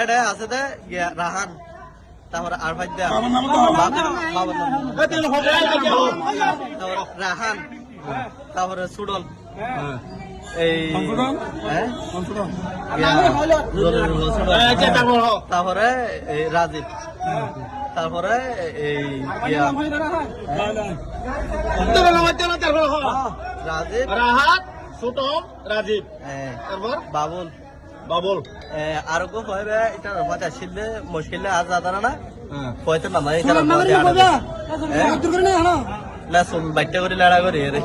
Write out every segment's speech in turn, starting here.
এটা আছে দে রাহান তারপরে আর ভাই রাহান তারপরে হ্যাঁ? সুডল। তারপরে রাজীব তারপরে এই রাজীব রাহাত রাজীব হ্যাঁ, তারপর বাবুল বাবুল আর গো কইবে এটা রহমত আসলে মুশকিল আজ আদানা না কইতে না মানে এটা রহমত না সব বাইটা করে লড়া করে রে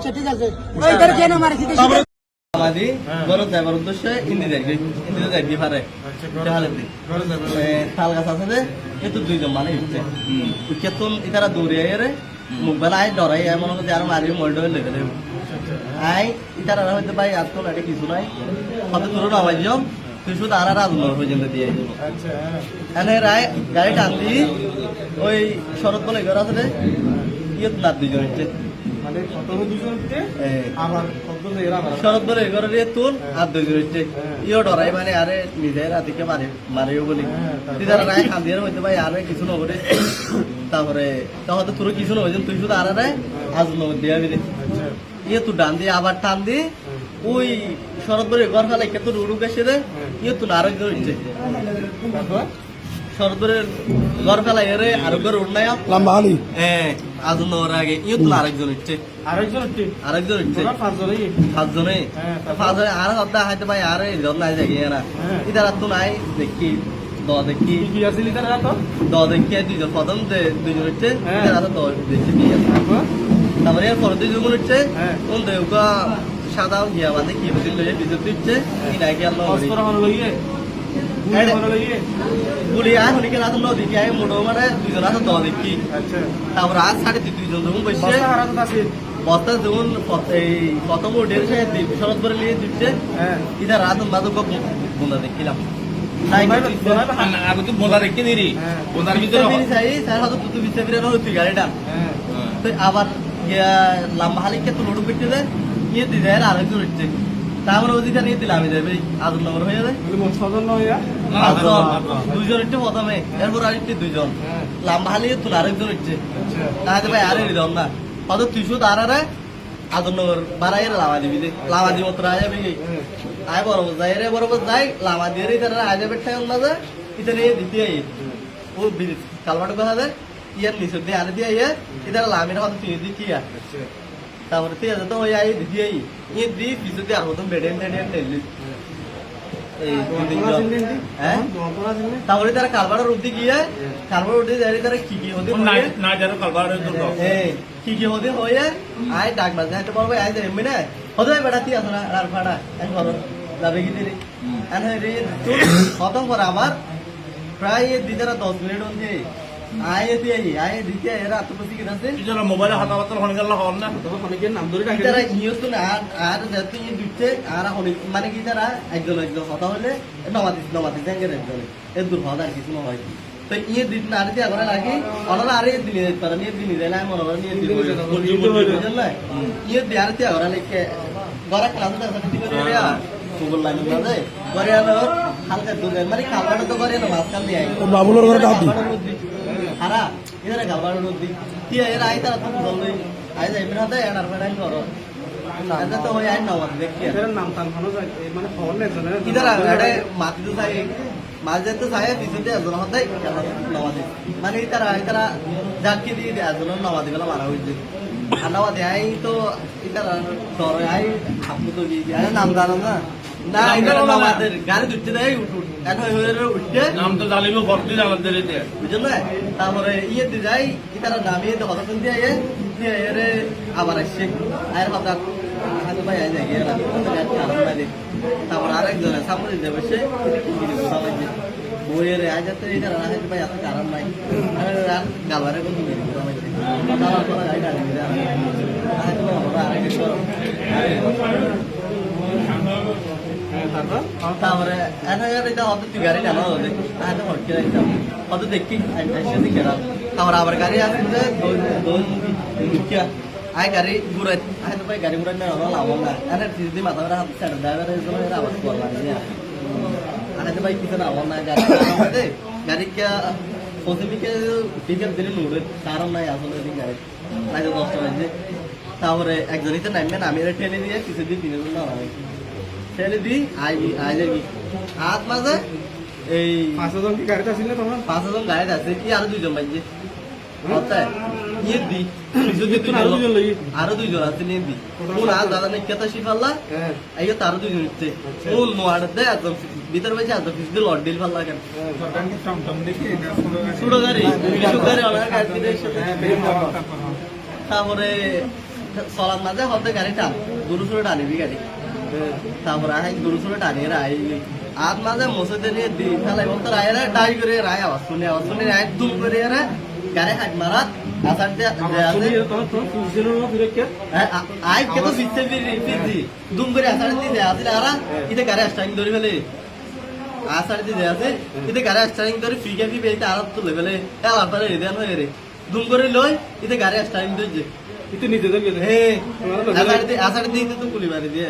আমাদি বড় যাবার উদ্দেশ্যে হিন্দি যাইবে হিন্দি যাইবে পারে তাহলে তাল গাছ আছে যে কিন্তু দুইজন মানে হচ্ছে কেতন ইতারা দৌড়ে আয় মোবাইল আয় ডরাই এমন হচ্ছে আর মারি মল্ড হয়ে লেগে দেব আই ইতারা হইতে আর তো এটা কিছু নাই। কত দূর নামাই যাও তুই শুধু আর পর্যন্ত দিয়ে এনে রায় গাড়ি টান দি ওই শরৎ বলে ঘর আছে রে ইয়ে না দুইজন হচ্ছে। শরৎ বলে ঘর দিয়ে তুল আর দুইজন হচ্ছে ইও ডরাই মানে আরে নিজে রাতিকে মারে মারিও বলি। দিদার রায় খান দিয়ে হইতে পাই আরে কিছু নবরে তারপরে তাহলে তোর কিছু নয় তুই শুধু আর আরে আজ নবর দিয়া ইয়ে তুই ডান দিয়ে আবার টান দি ওই শরৎ বলে ঘর ফেলে কে তোর উড়ুক এসে রে ইয়ে তুই আরেকজন হচ্ছে শরৎ বলে ঘর ফেলা এরে উড় নাই লম্বা হ্যাঁ। আজ নবর আগে ইয়ে তুই আরেকজন হচ্ছে। আরেকজন হচ্ছে। আরেকজন পাঁচজনে হ্যাঁ, পাঁচজনে। আর হত্যা হাইতে ভাই আর এই নাই জায়গা না হ্যাঁ। ইতার তো নাই দেখি দ দেখি। কি কি আসিলি তো? দ দেখি দুইজন প্রথম দুইজন হচ্ছে হ্যাঁ। ইতার তো দেখি কি আছে। তারপর তারপরে এর পরে দুইজন হচ্ছে হ্যাঁ। কোন দেউকা সাদা গিয়া বাদে কি বুঝিল বিদ্যুৎ দিচ্ছে কি নাই কি অস্ত্র লইয়ে গুলি এটা- হলো লইয়ে গুলি আয় হনি কেন আছে নদী কি মোটো মানে দুইজন আছে দ দেখি তারপর আজ সাড়ে তিন দুইজন যখন বসছে বস্তা হারাত আছে বস্তা যখন প- এই প্রথম উঠে সে শরৎ করে নিয়ে দিচ্ছে রাত বাদক বোনা দেখিলাম নাই আগে তো হ্যাঁ। হ্যাঁ আবার গিয়া লম্বা হালিকে তো লোড করতে দেয় দিয়ে দেয় আরেকজন হচ্ছে তারপরে অধিকার নিয়ে দিলাম আমি যাবে আদর নম্বর হয়ে যায়। ছজন দুইজন হচ্ছে প্রথমে এরপর আরেকটি দুইজন। হ্যাঁ। লম্বা হালিয়ে তুলে আরেকজন হচ্ছে আচ্ছা। তাহলে ভাই আরে দিলাম না। হয়তো তুই শুধু আর আরে আদর নম্বর বাড়াই লামা দিবি দে। লামা দিব তোরা আয় যাবি আয় বরবর যাই রে বরবর যাই। লামা দিয়ে রে তারা আয় যাবে ঠাই না যায় নিয়ে দিতে আই ও কালবাট কথা যায় ইয়ার নিচে দিয়ে আরে দিয়ে আইয়ে ইতার লামির হয়তো তুই দি কি আচ্ছা। তারপরে তুই তো ওই আই আই ইয়ে দি পিছু দিয়ে আর মতন বেডেন টেডেন দি? হ্যাঁ? চিনলেন তারপরে তারা কালবাটের উঠতে গিয়ে কালবার উঠে যাই তারা কি কি হতে না না জানো কালবার কি কি হতে হয়ে আয় ডাক বাজ যাইতে পারবে আয় যাই এমনি হতে বেটা তুই আসো না আর ফাড়া এক বড় যাবে কি দিলি এনে রে তুই খতম করে আমার প্রায় দিদারা দশ মিনিট হচ্ছে মোবাইলে হাতা বাতা হন গেল না তখন নাম ধরে ডাকে। তারা ইউজ না আর আর ইয়ে দিচ্ছে আর অনেক মানে কি তারা একজন একজন হলে আর কিছু হয় তো ইয়ে দিন না আর দিয়ে করে লাগি অনারা আরে দিনে তারা নিয়ে দিনে মনে নিয়ে ইয়ে দিয়ে আর দিয়ে ওরা লিখে গড়া ক্লাস আছে ঠিক করে রে গুগল লাইন না যায় করে আলো হালকা দূরে মানে খাবারটা তো করে না মাঝখান বাবুলের ঘরে হারা এরা গাবার নদী কি এরা আই তারা তো বলবে আই যাই মেনা দেয় এনার ফেরাই করো এটা তো ওই আই না দেখি। এদের নাম টান ভালো যায় মানে খবর নেই জানে ইদারা এটা মাটি তো চাই। মাঝে তো চাই পিছনে হতে মানে ইতারা ইতারা জাকি দিয়ে দেয় একজন নমাদি গুলো মারা হয়েছে আর নমাদি আই তো ইতারা ডর আই আপনি তো দিয়ে। দিয়ে নাম জানো না। না ইতারা নমাদের গাড়ি দুটতে দেয় এখন উঠতে নাম তো জালিব ভর্তি জানার দিলে বুঝলেন তারপরে ইয়ে দিয়ে যাই ইতারা নামিয়ে তো হঠাৎ দিয়ে আয়ে দিয়ে এরে আবার আসছে। আয়ের হঠাৎ হাতে ভাই আয় যায় গিয়ে তারপর আরেকজনের সামনে দিয়ে বসে বইয়ের আয় যাতে এটা রাখা যেতে এত কারণ নাই। গালবারে কোন তারপর? এনাগার এটা হয়তো তুই গাড়ি জানা হবে তাহলে হটকে রাখতাম হয়তো দেখি এসে দেখে তারপর আবার গাড়ি আসছে দোন দোন দুঃখিয়া আই গাড়ি ঘুরাই আই তো ভাই গাড়ি ঘুরাই না হলো লাভ না। আরে যদি মাথা ধরে হাত সাইড ড্রাইভার এর জন্য এরা আওয়াজ করলাম না। আরে তো ভাই কিছু না আমার না, গাড়ি আমাদের গাড়ি কে পসিবিকে পিকআপ দিলে নুরে কারণ নাই আসলে গাড়ি। আগে কষ্ট হয়েছে তারপরে একজনই তো নামবেন আমি দিয়ে কিছু দিন তিনজন ঠেলে দিই। আই যাবি হাত মাঝে এই পাঁচজন কি গাড়িতে আসিল না তখন পাঁচজন গাড়ি আছে। কি আরও দুইজন হতায় ইয়ে দি। আরও দুইজন আছে নিয়ে দি। কোন আজ দাদা নেই কেতা শিফাল্লা আইও দুইজন হচ্ছে কোন নোয়ার দে একদম ভিতর বাইছে একদম ফিস লট ডিল ফাল্লা কেন ছোট গাড়ি। কিছু গাড়ি অনেক গাড়ি দিলে তারপরে চলার মাঝে হতে গাড়ি টান। গরু ছোট টানিবি গাড়ি। তারপরে আই গরু ছোট টানিয়ে আজ মাঝে মসজিদে নিয়ে দি ফেলাই বলতে ডাই করে রায় আওয়াজ শুনে আওয়াজ শুনে রায় দুম করে রে গাড়ি হাট মারাত দুম করে আসার আসলে আরা ইতে গাড়ি ধরে ফেলে। আসার আছে ইতে গাড়ি স্টাইং ধরে ফি কে ফি বেইতে আর তুলে ফেলে। এলার পরে রেদিয়ান হয়ে রে। দুম করে লই ইতে গাড়ি স্টাইং ধরে ইতে নিজে ধরে গেছে হে আসার দিয়ে তো গুলি মারি দিয়ে।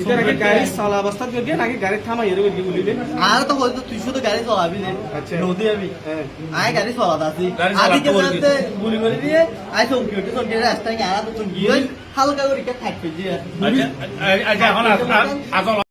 এটা নাকি গাড়ি চালা অবস্থা নাকি গাড়ি থামা এর গিয়ে গুলি দে আর তো হয়তো তুই শুধু গাড়ি চালাবি নে আচ্ছা। নদী আমি হ্যাঁ। আই গাড়ি চালাতে আসি। আদি কে চালাতে গুলি করে দিয়ে আই তো কিউটি তো গেরে রাস্তায় আর তো গিয়ে হালকা করে কে থাকবে জি আচ্ছা আচ্ছা এখন আসল